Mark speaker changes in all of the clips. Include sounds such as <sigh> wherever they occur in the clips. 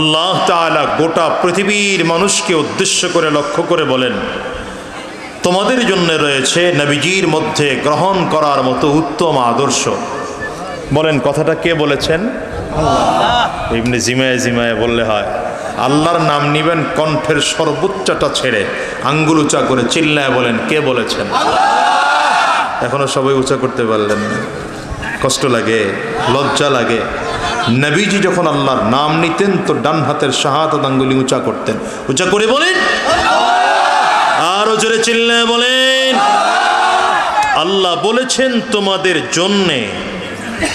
Speaker 1: আল্লাহ তাআলা গোটা পৃথিবীর মানুষকে উদ্দেশ্য করে, লক্ষ্য করে বলেন, তোমাদের জন্য রয়েছে নবীজির মধ্যে গ্রহণ করার মতো উত্তম আদর্শ। বলেন, কথাটা কে বলেছেন? এমনি জিমায় জিমায় বললে হয়, আল্লাহর নাম নিবেন কণ্ঠের সর্বোচ্চটা ছেড়ে, আঙ্গুল উঁচা করে চিল্লায় বলেন, কে বলেছেন? এখনও সবাই উঁচা করতে পারলেন কষ্ট লাগে, লজ্জা লাগে। নবীজি যখন আল্লাহর নাম নিতেন, তো ডান হাতের শাহাত আঙ্গুলি উঁচা করতেন। উঁচা করে বলেন, আরও জোরে চিল্লায় বলেন, আল্লাহ বলেছেন তোমাদের জন্যে।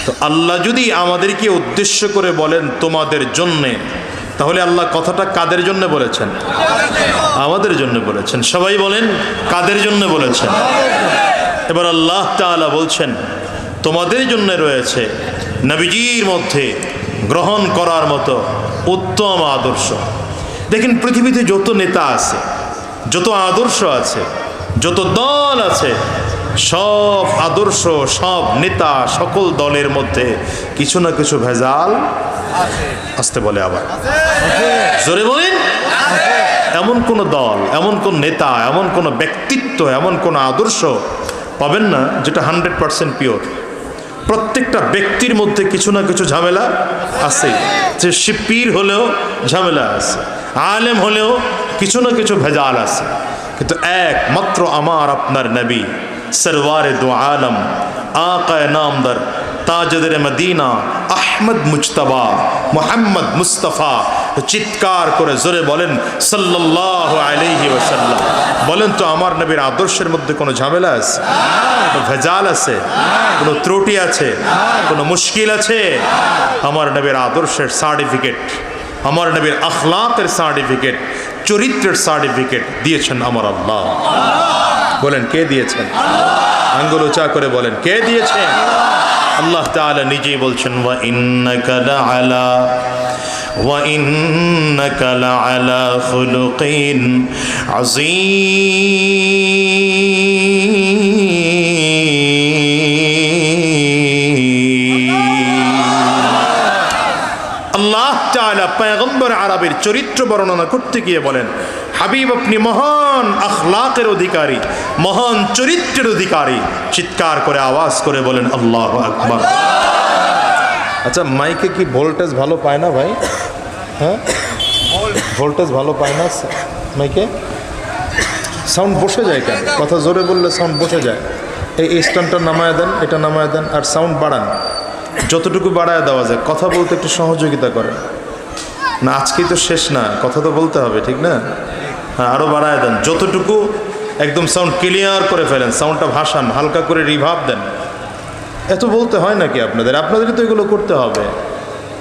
Speaker 1: তো আল্লাহ যদি আমাদেরকে উদ্দেশ্য করে বলেন তোমাদের জন্যে, তাহলে আল্লাহ কথাটা কাদের জন্য বলেছেন? আমাদের জন্য বলেছেন। সবাই বলেন, কাদের জন্য বলেছেন? এবার আল্লাহ তাআলা বলছেন, তোমাদের জন্য রয়েছে নবীজির মধ্যে গ্রহণ করার মতো উত্তম আদর্শ। দেখেন পৃথিবীতে যত নেতা আছে, যত আদর্শ আছে, যত দল আছে, সব আদর্শ, সব নেতা, সকল দলের মধ্যে কিছু না কিছু ভেজাল আসতে বলে আবার। জোরে বলেন? এমন কোন দল, এমন কোন নেতা, এমন কোন ব্যক্তিত্ব, এমন কোন আদর্শ পাবেন না যেটা হান্ড্রেড পার্সেন্ট পিওর। প্রত্যেকটা ব্যক্তির মধ্যে কিছু না কিছু ঝামেলা আছে যে সে পীর হলেও ঝামেলা আছে, আলেম হলেও কিছু না কিছু ভেজাল আছে। কিন্তু একমাত্র আমার আপনার নবী, সরওয়ারে দু আলম, আকায় নামদার, তাজদের মদিনা, আহমদ মুজতবা, মোহাম্মদ মুস্তফা চিৎকার করে জোরে বলেন সাল্লাহ আলাইহি ওয়াসাল্লাম। বলেন তো, আমার নবীর আদর্শের মধ্যে কোনো ঝামেলা আছে? কোনো ভেজাল আছে? কোনো ত্রুটি আছে? কোনো মুশকিল আছে? আমার নবীর আদর্শের সার্টিফিকেট, আমার নবীর আখলাকের সার্টিফিকেট, চরিত্রের সার্টিফিকেট দিয়েছেন আমার আল্লাহ। বলেন, কে দিয়েছেন? আঙ্গুল উঁচা করে বলেন, কে দিয়েছেন? আল্লাহ তাআলা নিজেই বলছেন, ওয়া ইন্নাকা লাআলা ওয়া ইন্নাকা লাআলা খুলুকিন আযীম আল্লাহ তাআলা পয়গম্বর আরবের চরিত্র বর্ণনা করতে গিয়ে বলেন হাবিব আপনি মহান আখলাকের অধিকারী মহান চরিত্রের অধিকারী। চিৎকার করে আওয়াজ করে বলেন আল্লাহ আকবার। আচ্ছা মাইকে কি ভোল্টেজ ভালো পায় না ভাই? হ্যাঁ? ভোল্টেজ ভালো পায় না মাইকে সাউন্ড বসে যায় কেন? কথা জোরে বললে সাউন্ড বসে যায়। এই স্ট্যান্ডটা নামায় দেন, এটা নামায় দেন, আর সাউন্ড বাড়ান। যতটুকু বাড়ায় দেওয়া যায়, কথা বলতে একটু সহযোগিতা করে না, আজকেই তো শেষ না, কথা তো বলতে হবে, ঠিক না? হ্যাঁ আরও বাড়ায় দেন। যতটুকু একদম সাউন্ড ক্লিয়ার করে ফেলেন, সাউন্ডটা ভাসান, হালকা করে রিভাব দেন। এত বলতে হয় নাকি আপনাদের? আপনাদেরই তো এগুলো করতে হবে।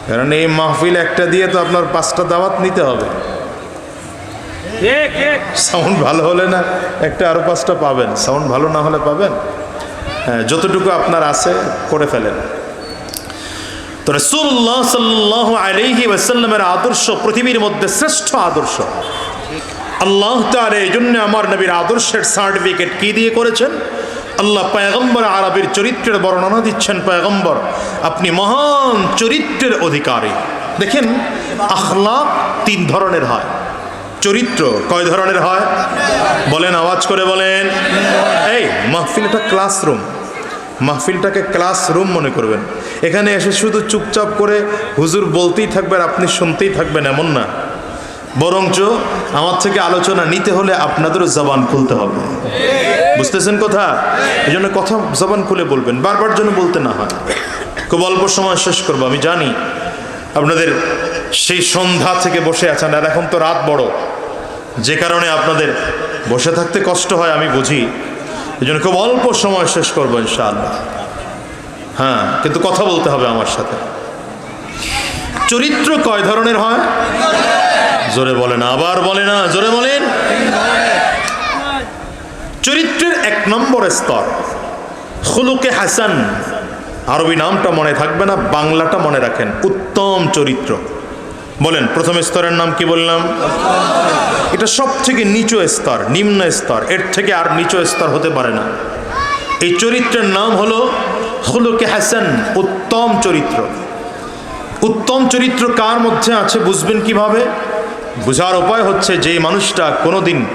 Speaker 1: কারণ এই মাহফিল একটা দিয়ে তো আপনার পাঁচটা দাওয়াত নিতে হবে। সাউন্ড ভালো হলে না একটা আরও পাঁচটা পাবেন। সাউন্ড ভালো না হলে পাবেন? হ্যাঁ যতটুকু আপনার আছে করে ফেলেন। তো রসুল্লাহ সাল্লাহ আলহি ওয়াসাল্লামের আদর্শ, পৃথিবীর মধ্যে শ্রেষ্ঠ আদর্শ। আল্লাহ তাআলা এই জন্য আমার নবীর আদর্শের সার্টিফিকেট কি দিয়ে করেছেন? আল্লাহ পয়গম্বর আরবের চরিত্রের বর্ণনা দিচ্ছেন পয়গম্বর। আপনি মহান চরিত্রের অধিকারী। দেখেন, আখলাক তিন ধরনের হয়। চরিত্র কয় ধরনের হয়? বলেন, আওয়াজ করে বলেন। এই, মাহফিলটা ক্লাসরুম। মাহফিলটাকে ক্লাসরুম মনে করবেন। এখানে এসে শুধু চুপচাপ করে হুজুর বলতেই থাকবেন, আপনি শুনতেই থাকবেন, এমন না। বরঞ্চ আমার থেকে আলোচনা নিতে হলে আপনাদেরও জবান খুলতে হবে। বুঝতেছেন কথা? এই জন্য কথা জবান খুলে বলবেন। বারবার যেন বলতে না হয়। খুব অল্প সময় শেষ করব, আমি জানি। আপনাদের সেই সন্ধ্যা থেকে বসে আছেন, আর এখন তো রাত বড়। যে কারণে আপনাদের বসে থাকতে কষ্ট হয়, আমি বুঝি। এই জন্য খুব অল্প সময় শেষ করব, ইনশাআল্লাহ। হ্যাঁ কিন্তু কথা বলতে হবে আমার সাথে। চরিত্র কয় ধরনের হয়? জোরে বলেন, আবার বলে না, জোরে বলেন। চরিত্রের এক নম্বর স্তর। খুলুকে হাসান। আরবি নামটা মনে থাকবে না, বাংলাটা মনে রাখেন। উত্তম চরিত্র। বলেন, প্রথম স্তরের নাম কি বললাম? এটা সব থেকে নিচু স্তর, নিম্ন স্তর। এর থেকে আর নিচু স্তর হতে পারে না। এই চরিত্রের নাম হলো হলুকে হাসান, উত্তম চরিত্র। উত্তম চরিত্র কার মধ্যে আছে বুঝবেন কীভাবে? বোঝার উপায় হচ্ছে যে মানুষটা কোনোদিন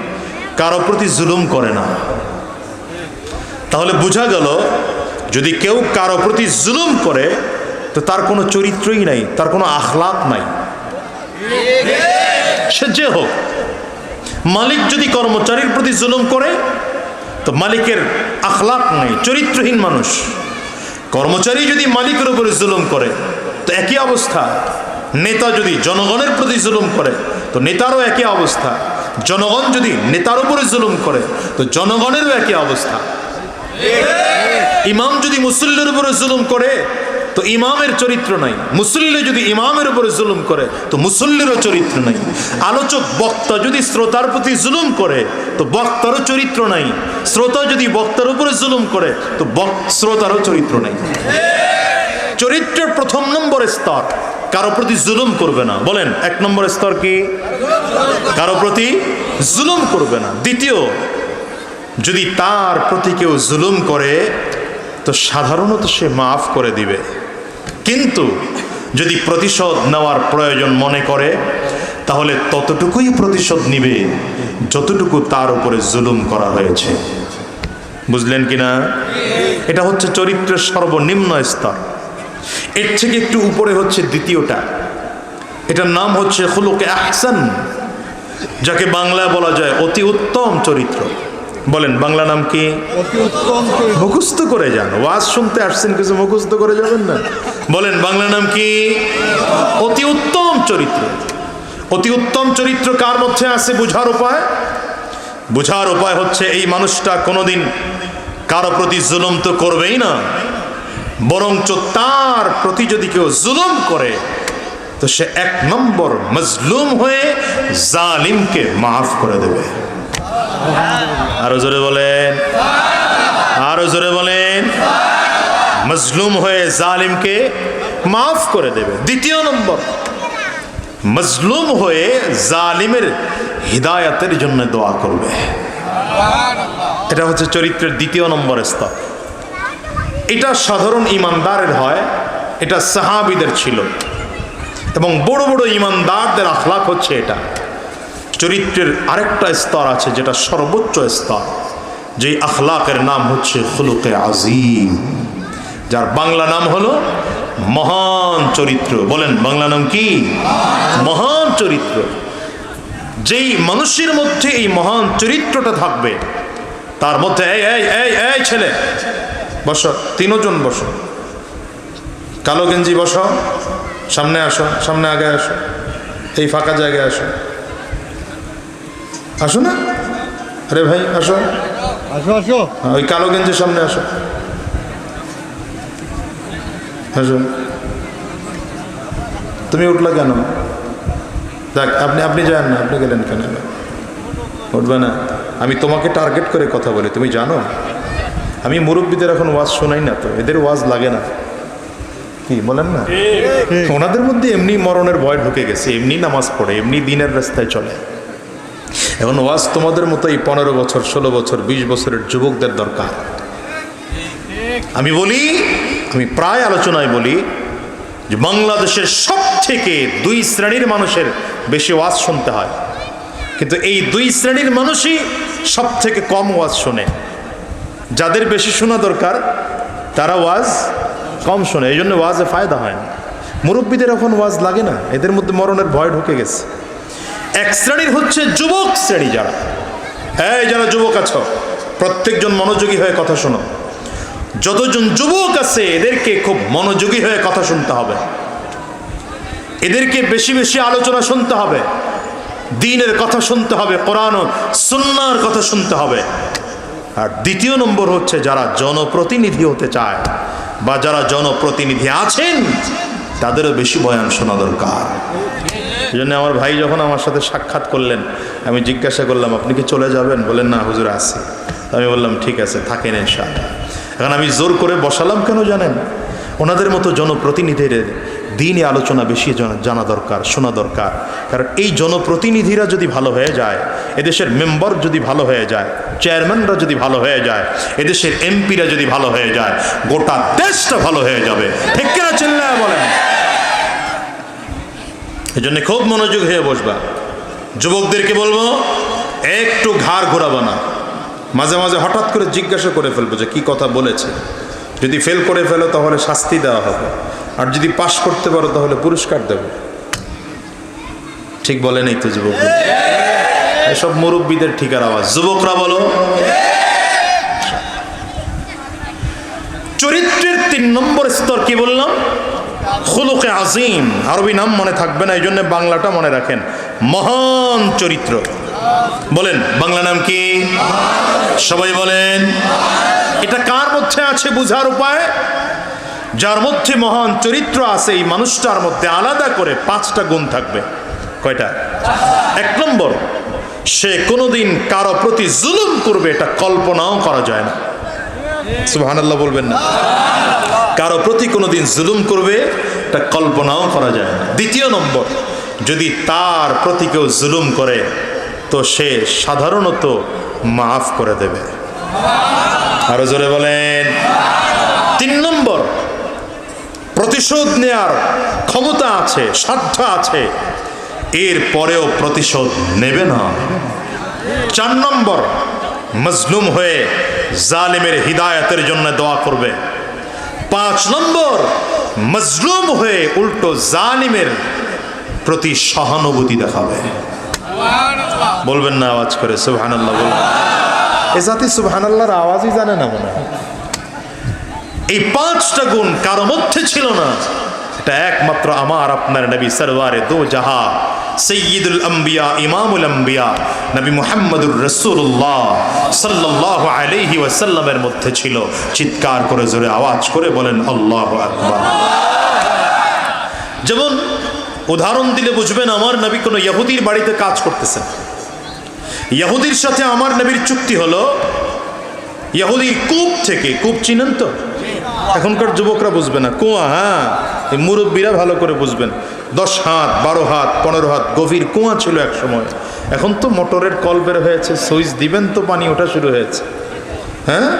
Speaker 1: কারও প্রতি জুলুম করে না। তাহলে বোঝা গেল, যদি কেউ কারও প্রতি জুলুম করে, তো তার কোনো চরিত্রই নাই, তার কোনো আখলাক নাই। সে যে হোক, মালিক যদি কর্মচারীর প্রতি জুলুম করে, তো মালিকের আখলাক নেই, চরিত্রহীন মানুষ। কর্মচারী যদি মালিকের উপরে জুলুম করে, তো একই অবস্থা। নেতা যদি জনগণের প্রতি জুলুম করে, তো নেতারও একই অবস্থা। জনগণ যদি নেতার উপরে জুলুম করে, তো জনগণেরও একই অবস্থা। ইমাম যদি মুসল্লির উপরে জুলুম করে, তো ইমামের চরিত্র নাই। মুসল্লি যদি ইমামের উপরে জুলুম করে, তো মুসল্লিরও চরিত্র নাই। আলোচক, বক্তা যদি শ্রোতার প্রতি জুলুম করে, তো বক্তারও চরিত্র নাই। শ্রোতা যদি বক্তার উপরে জুলুম করে, তো শ্রোতারও চরিত্র নাই। চরিত্রের প্রথম নম্বর স্তর। কারও প্রতি জুলুম করবে না। বলেন, এক নম্বর স্তর কি? কারও প্রতি জুলুম করবে না। দ্বিতীয়, যদি তার প্রতি কেউ জুলুম করে, তো সাধারণত সে মাফ করে দিবে। কিন্তু যদি প্রতিশোধ নেওয়ার প্রয়োজন মনে করে, তাহলে ততটুকুই প্রতিশোধ নিবে যতটুকু তার উপরে জুলুম করা হয়েছে। বুঝলেন কি না এটা হচ্ছে চরিত্রের সর্বনিম্ন স্তর। এর থেকে একটু উপরে হচ্ছে দ্বিতীয়টা। এটার নাম হচ্ছে খুলুকে আহসান যাকে বাংলায় বলা যায় অতি উত্তম চরিত্র। বলেন বাংলা নাম কি? মুখস্থ করে যান। ওয়াজ শুনতে আসছেন কিছু মুখস্থ করে যাবেন না? বলেন বাংলা নাম কি? অতি উত্তম চরিত্র। অতি উত্তম চরিত্র কার মধ্যে আছে বুঝার উপায়? বুঝার উপায় হচ্ছে এই মানুষটা কোনোদিন কারও প্রতি জুলুম তো করবেই না। বরঞ্চ তার প্রতি যদি কেউ জুলুম করে, তো সে এক নম্বর মজলুম হয়ে জালিমকে মাফ করে দেবে। আরও জোরে বলেন, আরও জোরে বলেন, মজলুম হয়ে জালিমকে মাফ করে দেবে। দ্বিতীয় নম্বর, মজলুম হয়ে জালিমের হিদায়াতের জন্য দোয়া করবে। এটা হচ্ছে চরিত্রের দ্বিতীয় নম্বর স্তর। এটা সাধারণ ইমানদারের হয়, এটা সাহাবিদের ছিল। এবং বড় বড় ইমানদারদের আখলাক হচ্ছে এটা। চরিত্রের আরেকটা স্তর আছে যেটা সর্বোচ্চ স্তর যে আখলাকের নাম হচ্ছে খুলুকে আজিম, যার বাংলা নাম হলো মহান চরিত্র। বলেন, বাংলা নাম কি? মহান চরিত্র। যেই মানুষের মধ্যে এই মহান চরিত্রটা থাকবে, তার মধ্যে এই এই এই ছেলে বসো তিনজন বসো। কালো গেঞ্জি বসো সামনে আসো সামনে আগে আসো এই ফাঁকা জায়গায় আসো। আসো না? আরে ভাই আসো।
Speaker 2: আসো আসো।
Speaker 1: হ্যাঁ, ওই কালো গেঞ্জির সামনে আসো। আসো। তুমি উঠলা কেন? দেখ আপনি আপনি যান না আপনি গেলেন কেন? উঠবে না। আমি তোমাকে টার্গেট করে কথা বলি তুমি জানো? আমি মুরব্বীদের এখন ওয়াজ শোনাই না তো, এদের ওয়াজ লাগে না। কি, বলেন না? ওনাদের মধ্যে এমনি মরণের ভয় ঢুকে গেছে, এমনি নামাজ পড়ে, এমনি দিনের রাস্তায় চলে। এখন ওয়াজ তোমাদের মতো এই পনেরো বছর, ষোলো বছর, বিশ বছরের যুবকদের দরকার। আমি বলি, আমি প্রায় আলোচনায় বলি যে বাংলাদেশের সব থেকে দুই শ্রেণির মানুষের বেশি ওয়াজ শুনতে হয়। কিন্তু এই দুই শ্রেণির মানুষই সব থেকে কম ওয়াজ শোনে। যাদের বেশি শোনা দরকার, তারা ওয়াজ কম শোনে, এই জন্য ওয়াজে ফায়দা হয় না। মুরব্বীদের এখন ওয়াজ লাগে না, এদের মধ্যে মরণের ভয় ঢুকে গেছে। এক শ্রেণির হচ্ছে যুবক শ্রেণি যারা। এই যারা যুবক আছো, প্রত্যেকজন মনোযোগী হয়ে কথা শোনো। যতজন যুবক আছে, এদেরকে খুব মনোযোগী হয়ে কথা শুনতে হবে। এদেরকে বেশি বেশি আলোচনা শুনতে হবে। দিনের কথা শুনতে হবে, কোরআন সুন্নার কথা শুনতে হবে। আর দ্বিতীয় নম্বর হচ্ছে যারা জনপ্রতিনিধি হতে চায় বা যারা জনপ্রতিনিধি আছেন, তাদেরও বেশি বয়ান শোনা দরকার। এই জন্য আমার ভাই যখন আমার সাথে সাক্ষাৎ করলেন, আমি জিজ্ঞাসা করলাম, আপনি কি চলে যাবেন? বলেন, না, হুজুর, আসি। আমি বললাম, ঠিক আছে, থাকেন ইনশাআল্লাহ। এখন আমি জোর করে বসালাম কেন জানেন? ওনাদের মতো জনপ্রতিনিধিদের দিনই আলোচনা বেশি জানা- জানা দরকার, শোনা দরকার। কারণ এই জনপ্রতিনিধিরা যদি ভালো হয়ে যায়, এদেশের মেম্বার যদি ভালো হয়ে যায়, চেয়ারম্যানরা যদি ভালো হয়ে যায়, এদেশের এমপিরা যদি ভালো হয়ে যায়, গোটা দেশটা ভালো হয়ে যাবে। ঠিক কিনা চিল্লায় বলেন? এই জন্য খুব মনোযোগ হয়ে বসবা। যুবকদেরকে বলব, একটু ঘাড় ঘোরাবো না। মাঝে মাঝে হঠাৎ করে জিজ্ঞাসা করে ফেলব যে কি কথা বলেছে। যদি ফেল করে ফেলো তাহলে শাস্তি দেওয়া হবে। আর যদি পাশ করতে পারো তাহলে পুরস্কার দেবে। ঠিক বলে নেই তো যুবক। এসব মুরব্বীদের ঠিকার আওয়াজ। যুবকরা বলো। চরিত্রের তিন নম্বর স্তর কি বললাম? খুলুকে আজিম। আরবি নাম মনে থাকবে না এই জন্য বাংলাটা মনে রাখেন। মহান চরিত্র। বলেন, বাংলা নাম কি? সবাই বলেন। এটা কার মধ্যে আছে বুঝার উপায়? যার মধ্যে মহান চরিত্র আছে, এই মানুষটার মধ্যে আলাদা করে পাঁচটা গুণ থাকবে। কয়টা? এক নম্বর, সে কোনোদিন কারও প্রতি জুলুম করবে, এটা কল্পনাও করা যায় না। সুবহানাল্লাহ বলবেন না। কারও প্রতি কোনোদিন জুলুম করবে, এটা কল্পনাও করা যায় না। দ্বিতীয় নম্বর, যদি তার প্রতি কেউ জুলুম করে, তো সে সাধারণত মাফ করে দেবে। আরও জোরে বলেন। তিন নম্বর, প্রতিশোধ নেয়ার ক্ষমতা আছে, সাধ্য আছে। এর পরেও প্রতিশোধ নেবে না। চার নম্বর, মজলুম হয়ে জালিমের হিদায়তের জন্য দোয়া করবে। পাঁচ নম্বর, মজলুম হয়ে উল্টো জালিমের প্রতি সহানুভূতি দেখাবে। বলবেন না আওয়াজ করে, সুবহানাল্লাহ, বলবেন। এ জাতি সুবহানাল্লাহর আওয়াজই জানে না মনে এই পাঁচটা গুণ কারও মধ্যে ছিল না। এটা একমাত্র আমার, আপনার নবী সরওয়ারে দো জাহা সৈয়দুল আম্বিয়া, ইমামুল আম্বিয়া, নবী মুহাম্মদুর রসুল্লাহ সাল্লাল্লাহু আলাইহি ওয়াসাল্লামের মধ্যে ছিল। চিৎকার করে, জোরে আওয়াজ করে বলেন, আল্লাহ আকবার। যেমন, উদাহরণ দিলে বুঝবেন, আমার নবী কোনো ইহুদির বাড়িতে কাজ করতেছেন। ইহুদির সাথে আমার নবীর চুক্তি হলো ইহুদির কূপ থেকে, কূপ চিনেন তো? এখনকার যুবকরা বুঝবে না। কুয়া হ্যাঁ? মুরব্বীরা ভালো করে বুঝবেন। দশ হাত, বারো হাত, পনেরো হাত, গভীর কুয়া ছিল এক সময়। এখন তো মোটরের কল বের হয়েছে, সুইচ দিবেন তো, পানি ওঠা শুরু হয়েছে। হ্যাঁ?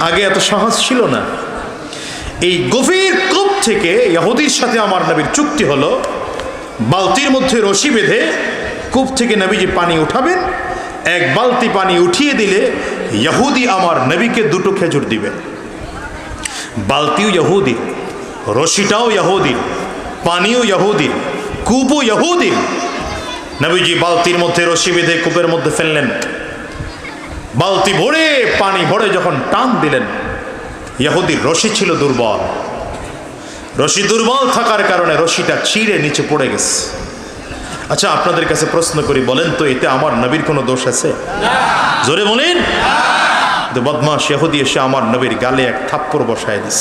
Speaker 1: আগে এত সহজ ছিল না। এই গভীর কূপ থেকে ইহুদির সাথে আমার নবীর চুক্তি হলো, বালতির মধ্যে রশি বেঁধে কূপ থেকে নবীজি পানি উঠাবেন এক বালতি পানি উঠিয়ে দিলে ইহুদি আমার নবীকে দুটো খেজুর দিবে। বালতিও ইহুদির রশিটাও ইহুদির পানিও ইহুদির কূপও ইহুদির নবীজি বালতির মধ্যে রশি বেঁধে কূপের মধ্যে ফেললেন। বালতি ভরে, পানি ভরে যখন টান দিলেন, ইহুদির রশি ছিল দুর্বল। রশি দুর্বল থাকার কারণে রশিটা ছিঁড়ে নিচে পড়ে গেছে। আচ্ছা আপনাদের কাছে প্রশ্ন করি, বলেন তো, এতে আমার নবীর কোনো দোষ আছে? জোরে বলেন। বদমাস ইহুদি এসে আমার নবীর গালে এক থাপ্পড় বসায় দিস।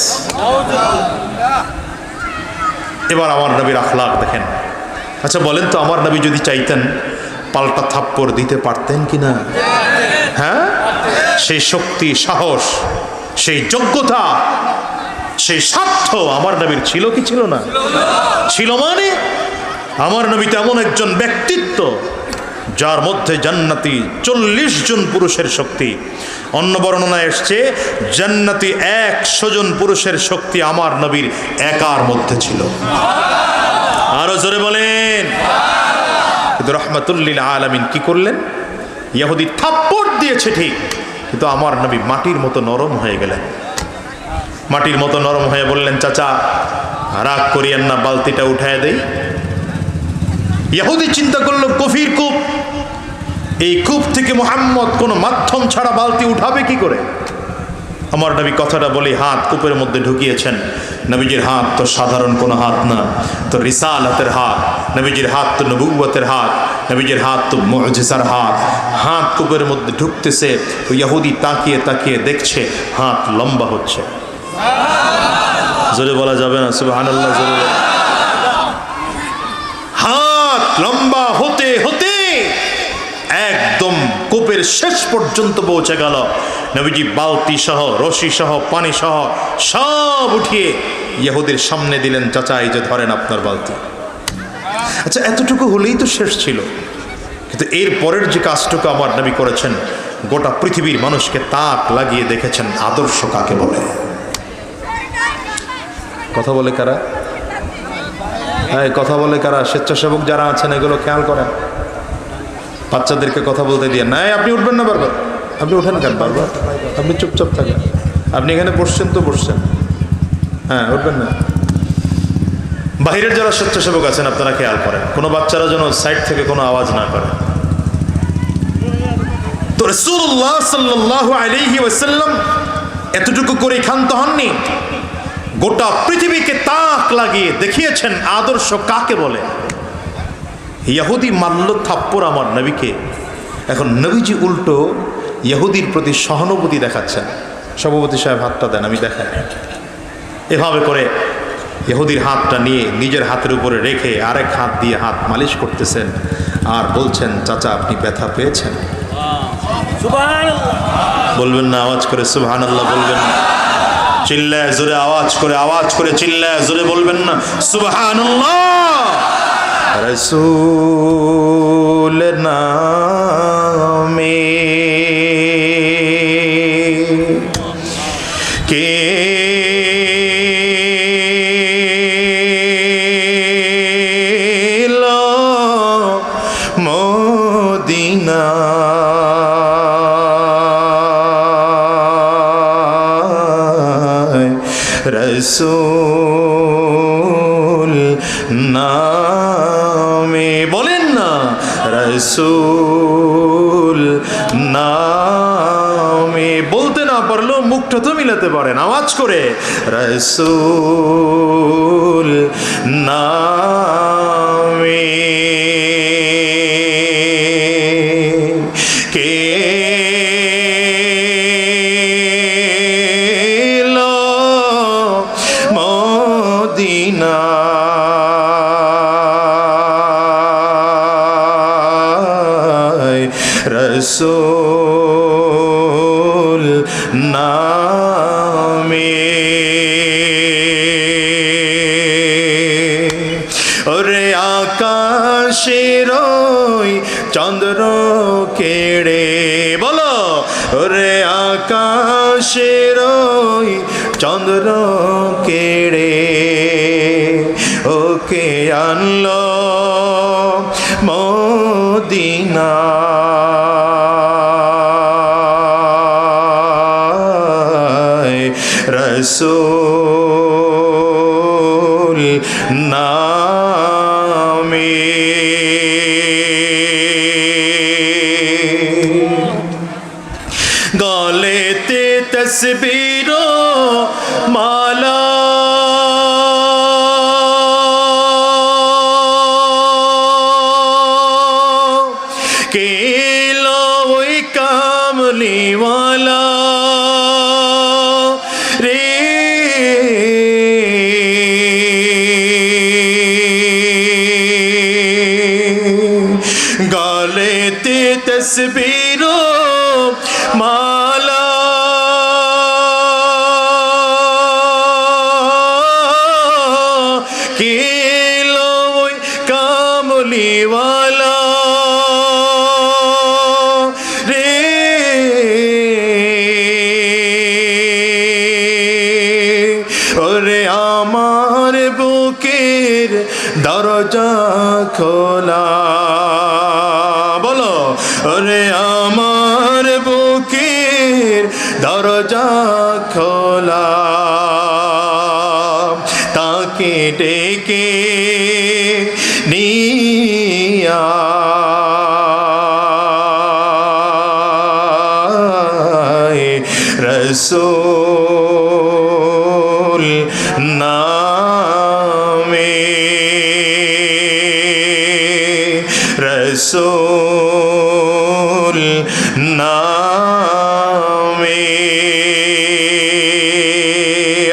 Speaker 1: এবার আমার নবীর আখলাক দেখেন। আচ্ছা বলেন তো, আমার নবী যদি চাইতেন, পাল্টা থাপ্পড় দিতে পারতেন কি না হ্যাঁ? সেই শক্তি, সাহস, সেই যোগ্যতা, সেই স্বার্থ আমার নবীর ছিল কি ছিল না? ছিল মানে? আমার নবী তেমন একজন ব্যক্তিত্ব, যার মধ্যে জান্নাতি চল্লিশ জন পুরুষের শক্তি। অন্য বর্ণনা এসছে, জান্নাতি একশো জন পুরুষের শক্তি আমার নবীর একার মধ্যে ছিল। আরও জোরে বলেন। কিন্তু রহমতুল্লিল আলমিন কি করলেন? ইহুদি থাপ্পড় দিয়েছে ঠিক, কিন্তু আমার নবী মাটির মতো নরম হয়ে গেলেন। মাটির মতো নরম হয়ে বললেন, চাচা, রাগ করিয়েন না, বালতিটা উঠায় দেই। ইহুদি চিন্তা করল, কফির কূপ, এই কূপ থেকে মোহাম্মদ কোনো মাধ্যম ছাড়া বালতি উঠাবে কি করে? আমার নবী কথাটা বলি হাত কূপের মধ্যে ঢুকিয়েছেন। নবীজির হাত তো সাধারণ কোনো হাত না, তো রিসাল হাতের হাত, নবীজির হাত তো নবুবতের হাত, নবীজির হাত তো মজিসার হাত। হাত কূপের মধ্যে ঢুকতেছে, তো ইহুদি তাকিয়ে তাকিয়ে দেখছে, হাত লম্বা হচ্ছে। জোরে বলা যাবে না, সুবহানাল্লাহ, জোরে লম্বা হতে হতে একদম কূপের শেষ পর্যন্ত পৌঁছে গেল। নবীজি বালতি সহ, রশি সহ, পানি সহ সব উঠিয়ে ইহুদের সামনে দিলেন, চাচা, এই যে ধরেন আপনার বালতি। আচ্ছা এতটুকু হলেই তো শেষ ছিল। কিন্তু এর পরের যে কাজটুকু আমার নবী করেছেন, গোটা পৃথিবীর মানুষকে তাক লাগিয়ে দেখেছেন, আদর্শ কাকে বলে? কথা বলে কারা? কথা বলে কারা? স্বেচ্ছাসেবক যারা আছেন, এগুলো খেয়াল করেন। বাচ্চাদেরকে কথা বলতে দিয়ে না। আপনি উঠবেন না বারবার। আপনি উঠেন কেন বারবার? আপনি চুপচাপ থাকেন। আপনি এখানে বসছেন তো বসছেন। হ্যাঁ উঠবেন না। বাহিরের যারা স্বেচ্ছাসেবক আছেন, আপনারা খেয়াল করেন। কোনো বাচ্চারা যেন সাইড থেকে কোনো আওয়াজ না করে। তো রসুল্লাহ সাল্লাহ আলাইহি ওয়াসাল্লাম এতটুকু করে ক্ষান্ত হননি? গোটা পৃথিবীকে তাক লাগিয়ে দেখিয়েছেন আদর্শ কাকে বলে? ইহুদি মাল্য থাপ্পর আমার নবীকে। এখন নবীজি উল্টো ইহুদির প্রতি সহানুভূতি দেখাচ্ছেন। সভাপতি সাহেব হাতটা দেন আমি দেখাই। এভাবে করে ইহুদির হাতটা নিয়ে নিজের হাতের উপরে রেখে আরেক হাত দিয়ে হাত মালিশ করতেছেন আর বলছেন চাচা আপনি ব্যথা পেয়েছেন? বলবেন না আওয়াজ করে সুবহান আল্লাহ বলবেন না। চিল্লায় জোরে আওয়াজ করে আওয়াজ করে চিল্লায় জোরে বলবেন না সুবহান রসুল নামে রসুল নামে, বলেন না, রসুল নামে। বলতে না পারলেও মুখটা তো মিলাতে পারেন, আওয়াজ করে, রসুল নামে। নামে ওরে আকাশের চন্দ্র কেড়ে বলো। ওরে আকাশের চন্দ্র কেড়ে ওকে আনলো মদিনা। রসুল নামে। গলেতে তসবিরো মালা দরজা খোলা। বলো রে আমার বুকির দরজা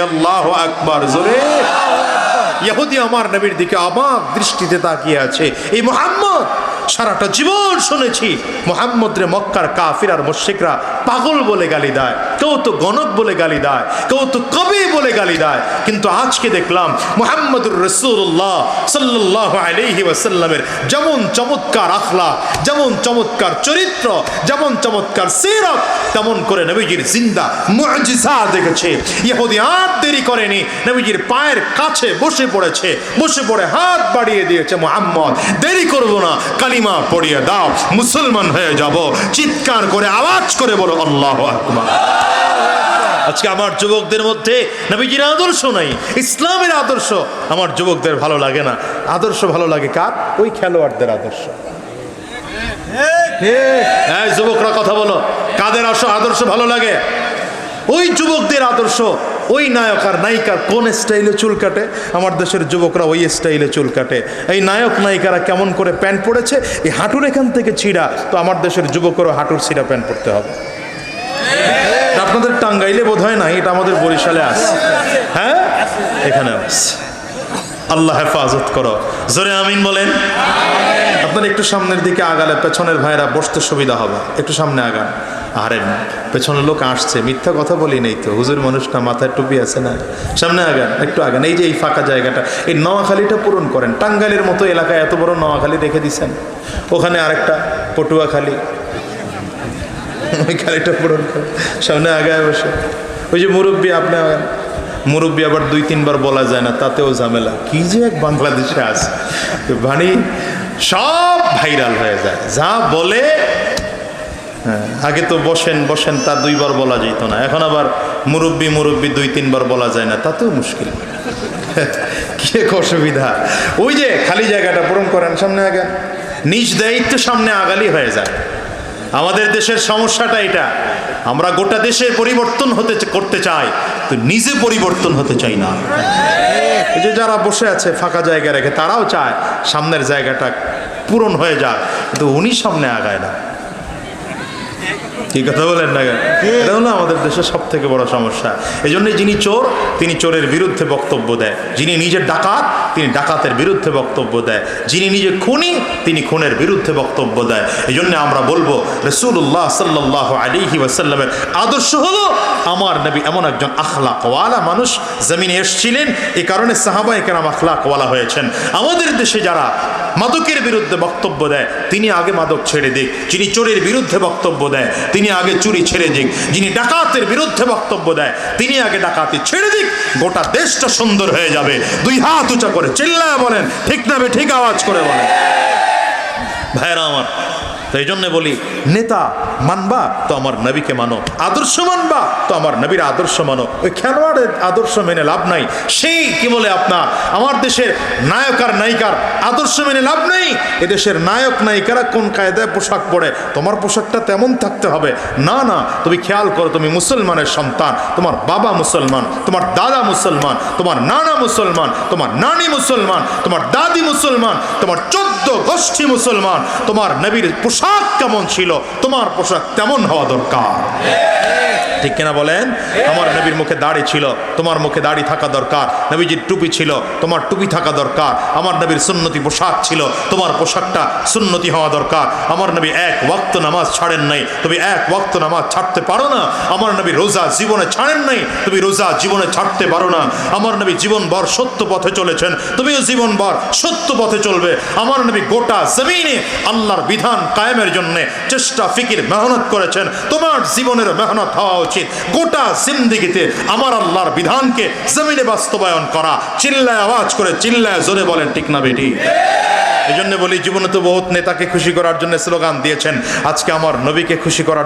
Speaker 1: আল্লাহ আকবর, জোরে। ইহুদি আমার নবীর দিকে অবাক দৃষ্টিতে তাকিয়ে আছে। এই মোহাম্মদ, সারাটা জীবন শুনেছি মোহাম্মদ রে মক্কার কাফির আর মুশিকরা পাগল বলে গালি দেয়। কেউ তো গণক বলে গালি দেয়, কেউ তো কবি বলে গালি দেয়। কিন্তু আজকে দেখলাম মোহাম্মদুর রসুল্লাহ সাল্লাহ আলহি ওয়াসাল্লামের যেমন চমৎকার আখলা যেমন চমৎকার চরিত্র, যেমন চমৎকার সিরত, তেমন করে নবীজির জিন্দা মুজিজা দেখেছে। ইহুদি আর দেরি করেনি, নবীজির পায়ের কাছে বসে পড়েছে, বসে পড়ে হাত বাড়িয়ে দিয়েছে মোহাম্মদ। দেরি করব না, কালিমা পড়িয়ে দাও, মুসলমান হয়ে যাব। চিৎকার করে, আওয়াজ করে বলো, আল্লাহ আকবার। আজকে আমার যুবকদের মধ্যে নবীজির আদর্শ নাই, ইসলামের আদর্শ। আমার যুবকদের ভালো লাগে না। আদর্শ ভালো লাগে কার? ওই খেলোয়াড়দের আদর্শ। যুবকরা কথা বলো, কাদের আসো আদর্শ ভালো লাগে? ওই যুবকদের আদর্শ, ওই নায়ক আর নায়িকার কোন স্টাইলে চুল কাটে? আমার দেশের যুবকরা ওই স্টাইলে চুল কাটে। এই নায়ক নায়িকারা কেমন করে প্যান্ট পরেছে এই হাঁটুর এখান থেকে ছিঁড়া। তো আমার দেশের যুবকেরও হাঁটুর ছিঁড়া প্যান্ট পরতে হবে। আপনাদের টাঙ্গাইলে বোধ হয় না এটা আমাদের বরিশালে আছে। হ্যাঁ? এখানে আছে। আল্লাহ হেফাজত করো। জোরে আমিন বলেন। আপনার একটু সামনের দিকে আগালে পেছনের ভাইরা বসতে সুবিধা হবে। একটু সামনে আগান। আরে পেছনের লোক আসছে, মিথ্যা কথা বলি নেই তো। হুজুর মানুষটা মাথায় টুপি আছে না? সামনে আগান, একটু আগান। এই যে এই ফাঁকা জায়গাটা, এই নোয়াখালীটা পূরণ করেন। টাঙ্গাইলের মতো এলাকায় এত বড় নোয়াখালী রেখে দিছেন। ওখানে আরেকটা পটুয়াখালী। <laughs> ওই খালিটা পূরণ করে। সামনে আগায় বসে। ওই যে মুরব্বী আপনি মুরব্বী আবার দুই তিনবার বলা যায় না তাতেও ঝামেলা। কি যে এক বাংলাদেশে আছে। মানে সব ভাইরাল হয়ে যায়। যা বলে হ্যাঁ, আগে তো বসেন বসেন তা দুইবার বলা যেত না। এখন আবার মুরব্বী মুরব্বী দুই তিনবার বলা যায় না তাতেও মুশকিল। <laughs> কি এক অসুবিধা। ওই যে খালি জায়গাটা পূরণ করেন সামনে আগে নিজ দায়িত্ব সামনে আগালি হয়ে যায়। আমাদের দেশের সমস্যাটা এটা। আমরা গোটা দেশের পরিবর্তন হতে করতে চাই তো নিজে পরিবর্তন হতে চাই না। যে যারা বসে আছে, ফাঁকা জায়গা রেখে, তারাও চায় সামনের জায়গাটা পূরণ হয়ে যাক, কিন্তু উনি সামনে আগায় না। কি কথা বলেন না কেন? এটা হলো আমাদের দেশের সব থেকে বড় সমস্যা। এই জন্য যিনি চোর তিনি চোরের বিরুদ্ধে বক্তব্য দেয়। যিনি নিজের ডাকাত তিনি ডাকাতের বিরুদ্ধে বক্তব্য দেয়। যিনি নিজে খুনি তিনি খুনের বিরুদ্ধে বক্তব্য দেয়। এই জন্য আমরা বলব রসুল্লাহ সাল্লাহ আলিহি ওয়াসাল্লামের আদর্শ হলো আমার নবী এমন একজন আখলাকওয়ালা মানুষ জমিনে এসছিলেন এই কারণে সাহাবাই কেরাম আখলাকওয়ালা হয়েছেন। আমাদের দেশে যারা মাদকের বিরুদ্ধে বক্তব্য দেয় তিনি আগে মাদক ছেড়ে দিক। যিনি চোরের বিরুদ্ধে বক্তব্য দেয় তিনি আগে চুরি ছেড়ে দিক। যিনি ডাকাতের বিরুদ্ধে বক্তব্য দেয়, তিনি আগে ডাকাতি ছেড়ে দিক, গোটা দেশটা সুন্দর হয়ে যাবে। দুই হাত উঁচা করে চিল্লায় বলেন, ঠিক না ঠিক আওয়াজ করে বলেন। ভাইরা আমার তো এই জন্য বলি, নেতা মানবা তো আমার নবীকে মানো, আদর্শ মানবা তো আমার নবীর আদর্শ মানো। ওই খেলোয়াড়ের আদর্শ মেনে লাভ নাই, সেই কি বলে আপনার, আমার দেশের নায়ক আর নায়িকার আদর্শ মেনে লাভ নেই। এদেশের নায়ক নায়িকারা কোন কায়দায় পোশাক পরে, তোমার পোশাকটা তেমন থাকতে হবে। না না, তুমি খেয়াল করো, তুমি মুসলমানের সন্তান, তোমার বাবা মুসলমান, তোমার দাদা মুসলমান, তোমার নানা মুসলমান, তোমার নানি মুসলমান, তোমার দাদি মুসলমান, তোমার চোদ্দ গোষ্ঠী মুসলমান, তোমার নবীর পোশাক কেমন ছিল? তোমার পোশাক তেমন হওয়া দরকার। ঠিক কিনা বলেন? আমার নবীর মুখে দাড়ি ছিল, তোমার মুখে দাড়ি থাকা দরকার। নবীজির টুপি ছিল, তোমার টুপি থাকা দরকার। আমার নবীর সুন্নতি পোশাক ছিল, তোমার পোশাকটা সুন্নতি হওয়া দরকার। আমার নবী এক ওয়াক্ত নামাজ ছাড়েন নাই, তুমি এক ওয়াক্ত নামাজ ছাড়তে পারো না। আমার নবী রোজা জীবনে ছাড়েন নাই, তুমি রোজা জীবনে ছাড়তে পারো না। আমার নবী জীবনভর সত্য পথে চলেছেন, তুমিও জীবনভর সত্য পথে চলবে। আমার নবী গোটা জমিনে আল্লাহর বিধান কায়েমের জন্য চেষ্টা, ফিকির, মেহনত করেছেন। তোমার জীবনের মেহনত হওয়া উচিত গোটা জিন্দিগিতে আমার আল্লাহর বিধানকে জমিনে বাস্তবায়ন করা, চিল্লায় আওয়াজ করে চিল্লায় জোরে বলেন, ঠিক না বেটি? এই জন্য বলি, জীবনে তো বহুত নেতাকে খুশি করার জন্য স্লোগান দিয়েছেন। আজকে আমার নবীকে খুশি করার